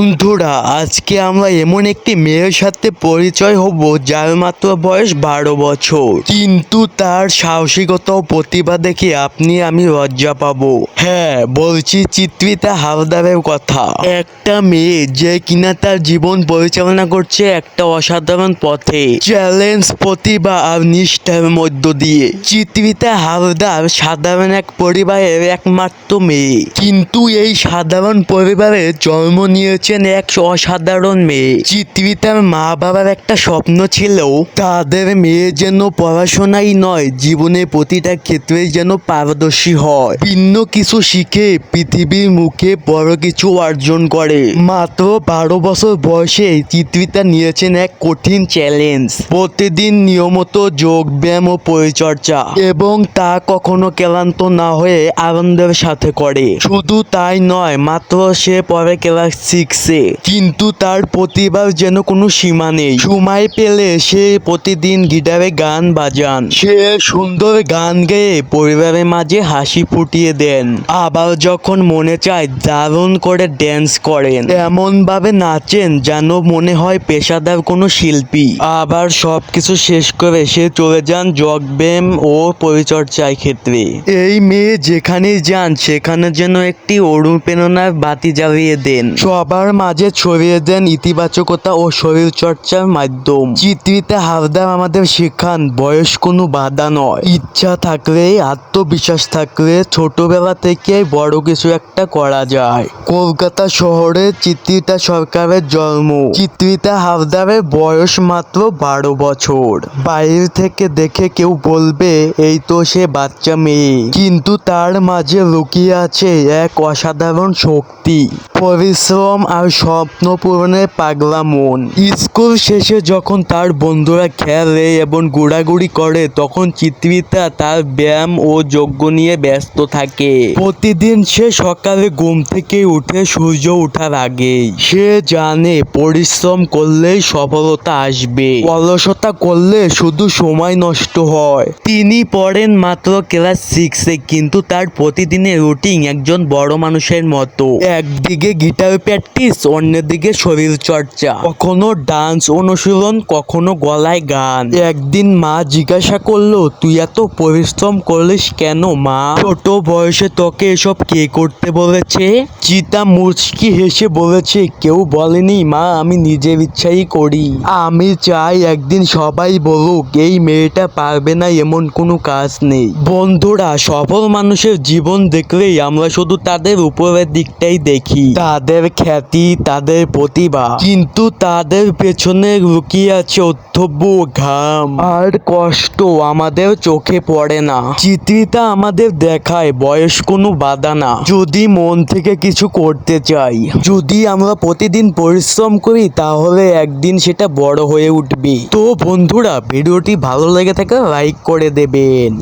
বন্ধুরা, আজকে আমরা এমন একটি মেয়ের সাথে পরিচয় হব যার মাত্র বয়স বারো বছর। কিন্তু তার সাহসিকতা ও প্রতিভা দেখে আপনি আমি লজ্জা পাবো। হ্যাঁ বলছি চিত্রিতা হালদারের কথা। একটা মেয়ে যে কিনা তার জীবন পরিচালনা করছে একটা অসাধারণ পথে। চ্যালেঞ্জ, প্রতিভা আর নিষ্ঠার মধ্য দিয়ে। চিত্রিতা হালদার সাধারণ এক পরিবারের একমাত্র মেয়ে। কিন্তু এই সাধারণ পরিবারে জন্ম নিয়েছেন এক অসাধারণ মেয়ে। চিত্রিতার মা বাবার একটা স্বপ্ন ছিল, তাদের মেয়ে যেন পড়াশোনাই নয়, জীবনের প্রতিটা ক্ষেত্রে যেন পারদর্শী হয়। ভিন্ন কিছু শিখে পৃথিবীর মুখে বড় কিছু অর্জন করে। মাত্র বারো বছর বয়সে চিত্রিতা নিয়েছেন এক কঠিন চ্যালেঞ্জ প্রতিদিন নিয়মিত যোগ ব্যায়াম ও পরিচর্যা, এবং তা কখনো ক্লান্ত না হয়ে আনন্দের সাথে করে। শুধু তাই নয়, মাত্র সে পরে ক্লাস সিক্সে কিন্তু তার প্রতিভার যেন কোনো সীমা নেই। সময় পেলে সে প্রতিদিন গিটারে গান বাজান। সে সুন্দর গান গেয়ে পরিবারের মাঝে হাসি ফুটিয়ে দেন। আবার যখন মনে চায় দারুণ করে ড্যান্স করেন। এমন ভাবে নাচেন যেন মনে হয় পেশাদার কোনো শিল্পী। আবার সব কিছু শেষ করে সে চলে যান যোগ ব্যায়াম ও পরিচর্যায় ক্ষেত্রে। এই মেয়ে যেখানেই যান, সেখানে যেন একটি অনুপ্রেরণার বাতি জ্বালিয়ে দেন। সবার মাঝে ছড়িয়ে দেন ইতিবাচকতা ও শরীর চর্চার মাধ্যম। চিত্রিতে হালদার আমাদের শেখান, বয়স কোনো বাধা নয়। ইচ্ছা থাকলে, আত্মবিশ্বাস থাকলে ছোটবেলা থেকে বড় কিছু একটা করা যায়। কলকাতা শহরে চিত্রিতা সরকারের জন্ম। চিত্রিতা হালদারের বয়স মাত্র বারো বছর। বাইরে থেকে দেখে কেউ বলবে, এই তো সে বাচ্চা মেয়ে। কিন্তু তার মাঝে লুকিয়ে আছে এক অসাধারণ শক্তি। পরিশ্রম আর স্বপ্ন পূরণের পাগলা মন। স্কুল শেষে যখন তার বন্ধুরা খেলে এবং ঘোরাঘুরি করে, তখন চিত্রিতা তার ব্যায়াম ও যজ্ঞ নিয়ে ব্যস্ত থাকে। প্রতিদিন সে সকালে ঘুম থেকে উঠে সূর্য ওঠার আগেই। সে জানে পরিশ্রম করলে সফলতা আসবে। অলসতা করলে শুধু সময় নষ্ট হয়। তিনি পড়েন মাত্র ক্লাস সিক্সে কিন্তু তার প্রতিদিনের রুটিন একজন বড় মানুষের মতো। একদিকে গিটার প্র্যাকটিস অন্যদিকে শরীর চর্চা। কখনো ডান্স অনুশীলন, কখনো গলায় গান। একদিন মা জিজ্ঞাসা করল, তুই এত পরিশ্রম করলিস কেন মা? ছোট বয়সে তোকে এসব কে করতে বলেছে? চিতা মুচকি হেসে বলেছে, কেউ বলেনি মা, আমি নিজের ইচ্ছাই করি। আমি চাই একদিন সবাই বলুক, এই মেয়েটা পারবে না, এমন কোনো কাজ নেই। বন্ধুরা, সফল মানুষের জীবন দেখলেই আমরা শুধু তাদের উপরের দিকটাই দেখি। তাদের খ্যাতি তাদের প্রতিভা। কিন্তু তাদের পেছনে লুকিয়ে আছে অর্থব্য ঘাম। আর কষ্ট আমাদের চোখে পড়ে না। চিত্রিতা আমাদের দেখায় বয়স কোনো বাধা না। যদি মন থেকে কিছু করতে চাই। যদি আমরা প্রতিদিন পরিশ্রম করি তাহলে একদিন সেটা বড় হয়ে উঠবে। তো বন্ধুরা ভিডিওটি ভালো লেগে থাকে লাইক করে দেবেন।